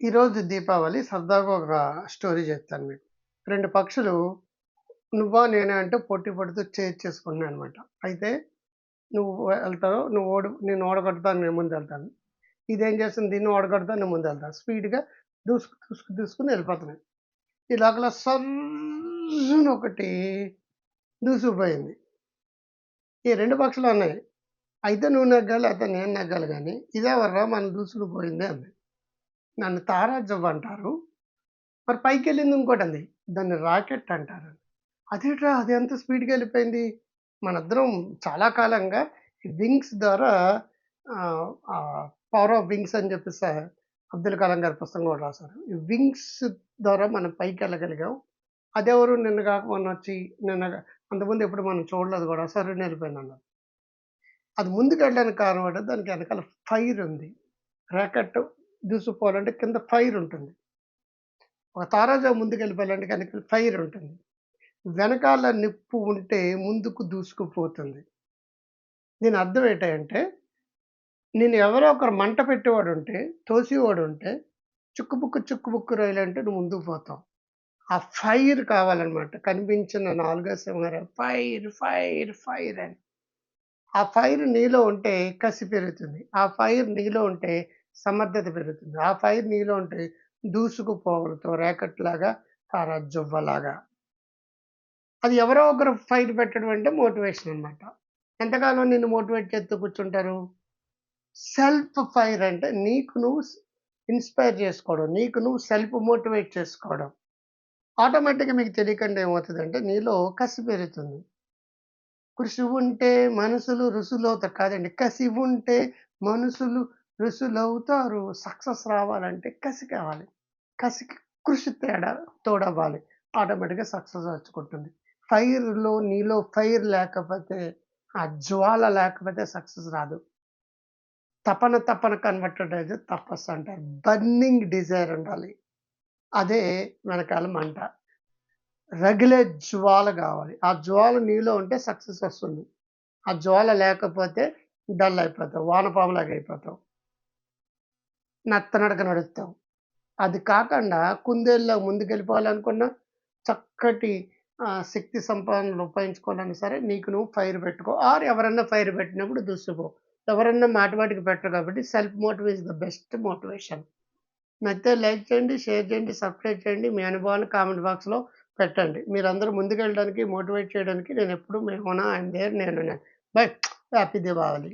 ఈరోజు దీపావళి సరదాగా ఒక స్టోరీ చెప్తాను మీకు. రెండు పక్షులు నువ్వా నేనే అంటే పొట్టి పడుతూ చేసుకుంటున్నాయి అనమాట. అయితే నువ్వు వెళ్తావు నువ్వు ఓడి నేను ఓడగొడతాను నేను ముందు వెళ్తాను ఇదేం చేస్తుంది దీన్ని ఓడగొడతాను నేను ముందెళ్తాను. స్పీడ్‌గా దూసుకు దూసుకు దూసుకుని వెళ్ళిపోతున్నాయి. ఈ లోపల సర్రున ఒకటి దూసుకుపోయింది. ఈ రెండు పక్షులు ఉన్నాయి అయితే నువ్వు నగ్గాలి అయితే నేను నెగ్గాలి ఇదే వర్రా మనం దూసుకుపోయింది అంది. నన్ను తారాజువ్వ అంటారు. మరి పైకి వెళ్ళింది ఇంకోటంది. దాన్ని రాకెట్ అంటారు. అదేట్రా అది ఎంత స్పీడ్‌గా వెళ్ళిపోయింది. మనందరం చాలా కాలంగా వింగ్స్ ద్వారా పవర్ ఆఫ్ వింగ్స్ అని చెప్పేసి అబ్దుల్ కలాం గారి పుస్తకం కూడా రాశారు. ఈ వింగ్స్ ద్వారా మనం పైకి వెళ్ళగలిగాం అదెవరు నిన్న కాక మొన్న వచ్చి నిన్న అంతకుముందు ఎప్పుడు మనం చూడలేదు కూడా సరే వెళ్ళిపోయింది అన్నారు అది ముందుకెళ్ళడానికి కారణం దానికి వెనకాల ఫైర్ ఉంది. రాకెట్ దూసుకుపోవాలంటే కింద ఫైర్ ఉంటుంది. ఒక తారాజా ముందుకు వెళ్ళిపోవాలంటే కనుక ఫైర్ ఉంటుంది. వెనకాల నిప్పు ఉంటే ముందుకు దూసుకుపోతుంది. దీని అర్థం ఏంటంటే నేను ఎవరో ఒకరు మంట పెట్టేవాడు ఉంటే తోసేవాడు ఉంటే చుక్కుబుక్కు చుక్కుబుక్కు రైలంటే నువ్వు ముందుకు పోతావు. ఆ ఫైర్ కావాలన్నమాట కనిపించిన నాలుగో సింహాలు ఫైర్, ఫైర్, ఫైర్ అని. ఆ ఫైర్ నీలో ఉంటే కసి పెరుగుతుంది. ఆ ఫైర్ నీలో ఉంటే సమర్థత పెరుగుతుంది. ఆ ఫైర్ నీలో ఉంటే దూసుకుపోగలుగుతావు రాకెట్‌లాగా, తారాజువ్వలాగా. అది ఎవరో ఒకరు ఫైర్ పెట్టడం అంటే మోటివేషన్ అనమాట. ఎంతకాలం నిన్ను మోటివేట్ చేస్తూ కూర్చుంటారు? సెల్ఫ్ ఫైర్ అంటే నీకు నువ్వు ఇన్‌స్పైర్ చేసుకోవడం. నీకు నువ్వు సెల్ఫ్ మోటివేట్ చేసుకోవడం. ఆటోమేటిక్‌గా మీకు తెలియకుండా ఏమవుతుందంటే నీలో కసి పెరుగుతుంది. కృషి ఉంటే మనసులు ఋషులవుతారు. కాదండి కసి ఉంటే మనుషులు ఋషులవుతారు. సక్సెస్ రావాలంటే కసి కావాలి. కసికి కృషి తేడా తోడవ్వాలి. ఆటోమేటిక్‌గా సక్సెస్ వచ్చుకుంటుంది. ఫైర్‌లో నీలో ఫైర్ లేకపోతే ఆ జ్వాల లేకపోతే సక్సెస్ రాదు. తపన తపన కన్వర్టెడ్ అయితే తపస్సు అంటారు. బర్నింగ్ డిజైర్ ఉండాలి. అదే వెనకాల మంట. రగిలే జ్వాల కావాలి. ఆ జ్వాల నీలో ఉంటే సక్సెస్ వస్తుంది. ఆ జ్వాల లేకపోతే డల్ అయిపోతావు. వానపాములాగా అయిపోతావు. నత్తనడక నడుస్తాం అది కాకుండా కుందేళ్ళ ముందుకెళ్ళిపోవాలనుకున్నా చక్కటి శక్తి సంపాదనలు ఉపయోగించుకోవాలని సరే నీకు నువ్వు ఫైర్ పెట్టుకో. ఆర్ ఎవరన్నా ఫైర్ పెట్టినప్పుడు దుస్తుపో ఎవరన్నా మాటమాటికి పెట్టరు కాబట్టి self motive the best motivation. నచ్చితే లైక్ చేయండి, షేర్ చేయండి, సబ్స్క్రైబ్ చేయండి. మీ అనుభవాన్ని కామెంట్ బాక్స్‌లో పెట్టండి. మీరందరూ ముందుకెళ్ళడానికి మోటివేట్ చేయడానికి నేను ఎప్పుడు హునా ఐ దేర్ నేను బై హ్యాపీ దీపావళి.